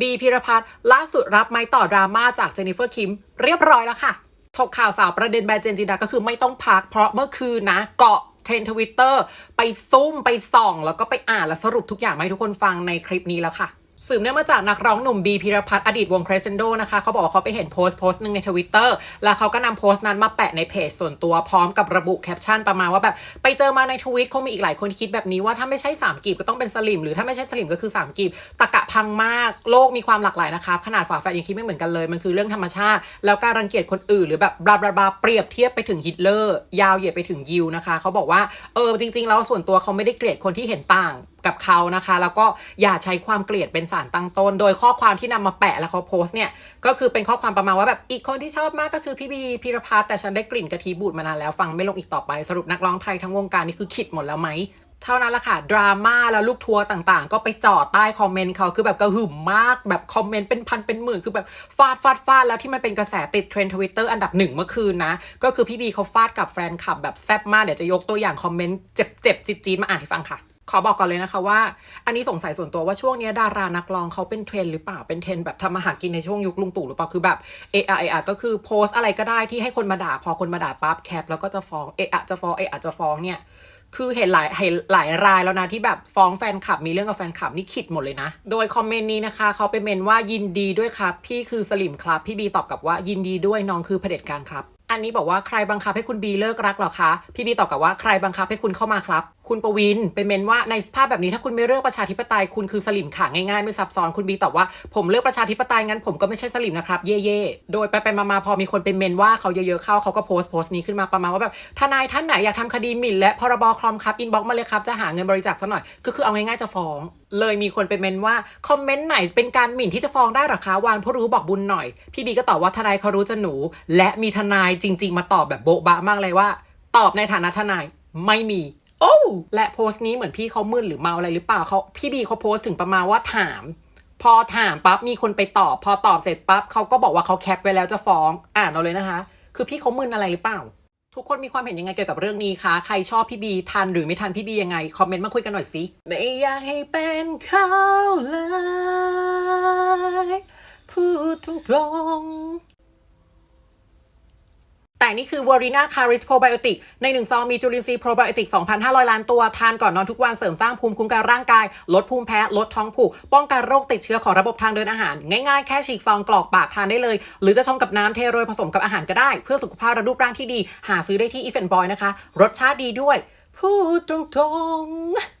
บีพิรพัฒน์ล่าสุดรับไม้ต่อดราม่าจากเจนนิเฟอร์คิมเรียบร้อยแล้วค่ะถกข่าวสาวประเด็นแบรนด์เจนจินดาก็คือไม่ต้องพัก เพราะเมื่อคืนนะเกาะเทรนทวิตเตอร์ไปซุ่มไปส่อง แล้วก็ไปอ่านและสรุปทุกอย่างให้ทุกคนฟังในคลิปนี้แล้วค่ะ สืบเนื่องมาจากนักร้องหนุ่มบีพิรพัฒน์อดีตวง Crescendo นะคะ เขาบอกว่าเขาไปเห็นโพสต์โพสต์หนึ่งในทวิตเตอร์แล้วเขาก็นำโพสต์นั้นมาแปะในเพจส่วนตัวพร้อมกับระบุแคปชั่นประมาณว่าแบบ ไปเจอมาในทวิตคงมีอีกหลายคนที่คิดแบบนี้ว่าถ้าไม่ใช่3กีบก็ต้องเป็นสลิมหรือถ้าไม่ใช่สลิมก็คือ3กีบตะกะพังมากโลกมีความหลากหลายนะคะขนาดฝาแฝดยังคิดไม่เหมือนกันเลยมันคือเรื่องธรรมชาติ แล้วการรังเกียจคนอื่น หรือแบบบลาบลาบลาเปรียบเทียบไปถึงฮิตเลอร์ยาวเหยียดไปถึงยิวนะคะเขาบอกว่าเออจริง ๆ แล้วส่วนตัวเขาไม่ได้เกลียดคนที่เห็นต่าง กับเขานะคะ แล้วก็อย่าใช้ความเกลียดเป็นสารตั้งต้น โดยข้อความที่นำมาแปะแล้วเขาโพสต์เนี่ยก็คือเป็นข้อความประมาณว่าแบบอีกคนที่ชอบมากก็คือพี่บีพีรพัฒน์แต่ฉันได้กลิ่นกะทิบูดมานานแล้วฟังไม่ลงอีกต่อไปสรุปนักร้องไทยทั้งวงการนี่คือขิดหมดแล้วไหมเท่านั้นแหละค่ะ ดราม่าแล้วลูกทัวร์ต่างๆ ก็ไปจอดใต้คอมเมนต์เขาคือแบบกระหึ่มมากแบบคอมเมนต์เป็นพันเป็นหมื่น คือแบบฟาดฟาดฟาดแล้วที่มันเป็นกระแสติดเทรนด์ทวิตเตอร์อันดับหนึ่งเมื่อคืนนะ ก็คือพี่บีเขาฟาดกับแฟนคลับแบบแซ่บมาก เดี๋ยวจะยกตัวอย่างคอมเมนต์เจ็บๆจี๊ดๆมาอ่านให้ฟังค่ะ ขอบอกก่อนเลยนะคะว่า อันนี้สงสัยส่วนตัวว่าช่วงนี้ดารานักร้องเขาเป็นเทรนหรือเปล่า เป็นเทรนแบบทำมาหากินในช่วงยุคลุงตู่หรือเปล่า คือแบบเอไออะก็คือโพสต์อะไรก็ได้ที่ให้คนมาด่า พอคนมาด่าปั๊บแคปแล้วก็จะฟ้อง เอะอะจะฟ้อง เออะจะฟ้องเนี่ย คือเห็นหลายเห็นหลายรายแล้วนะที่แบบฟ้องแฟนคลับมีเรื่องกับแฟนคลับนี่ขิดหมดเลยนะ โดยคอมเมนต์นี้นะคะเขาไปเมนว่ายินดีด้วยครับ พี่คือสลิมครับ พี่บีตอบกลับว่ายินดีด้วยน้องคือเผด็จการครับ อันนี้บอกว่าใครบังคับให้คุณบีเลิกรักหรอคะ พี่บีตอบกลับว่าใครบังคับให้คุณเข้ามาครับ คุณประวินไปเมนว่าในสภาพแบบนี้ถ้าคุณไม่เลือกประชาธิปไตยคุณคือสลิมค่ะง่ายๆไม่ซับซ้อนคุณบีตอบว่าผมเลือกประชาธิปไตยงั้นผมก็ไม่ใช่สลิมนะครับเย่เย่ๆโดยไปไปมาๆพอมีคนไปเมนว่าเขาเยอะๆเข้าเขาก็โพสต์โพสต์นี้ขึ้นมาประมาณว่าแบบทนายท่านไหนอยากทำคดีหมิ่นและพรบคอมครับอินบ็อกมาเลยครับ จะหาเงินบริจาคสักหน่อยก็คือเอาง่ายๆจะฟ้อง เลยมีคนไปเมนว่าคอมเมนต์ไหนเป็นการหมิ่นที่จะฟ้องได้หรอคะวานผู้รู้บอกบุญหน่อย พี่บีก็ตอบว่าทนายเขารู้จะหนู และมีทนายจริง ๆ มาตอบแบบโบ๊ะบะมากเลยว่า ตอบในฐานะทนายไม่มีโอ้และโพสต์นี้เหมือนพี่เขามึนหรือเมาอะไรหรือเปล่าเขาพี่บีเขาโพสต์ถึงประมาณว่าถาม พอถามปั๊บมีคนไปตอบ พอตอบเสร็จปั๊บเขาก็บอกว่าเขาแคปไว้แล้วจะฟ้อง อ่านเอาเลยนะคะ คือพี่เขามึนอะไรหรือเปล่า ทุกคนมีความเห็นยังไงเกี่ยวกับเรื่องนี้คะ ใครชอบพี่บีทันหรือไม่ทันพี่บียังไง คอมเมนต์มาคุยกันหน่อยสิ ไม่อยากให้เป็นเขาเลยพูดตรงๆ นี่คือ v e r i n a Caris Probiotic ในหนึ่งซองมีจุลินทรีย์ Probiotic 2,500 ล้านตัว ทานก่อนนอนทุกวันเสริมสร้างภูมิคุ้มกันร่างกาย ลดภูมิแพ้ ลดท้องผูก ป้องกันโรคติดเชื้อของระบบทางเดินอาหาร ง่ายๆ แค่ฉีกซองกรอกปากทานได้เลย หรือจะชงกับน้ำเทโรยผสมกับอาหารก็ได้ เพื่อสุขภาพและรูปร่างที่ดี หาซื้อได้ที่ e f e n Boy นะคะ รสชาติดีด้วยพูดตรงๆ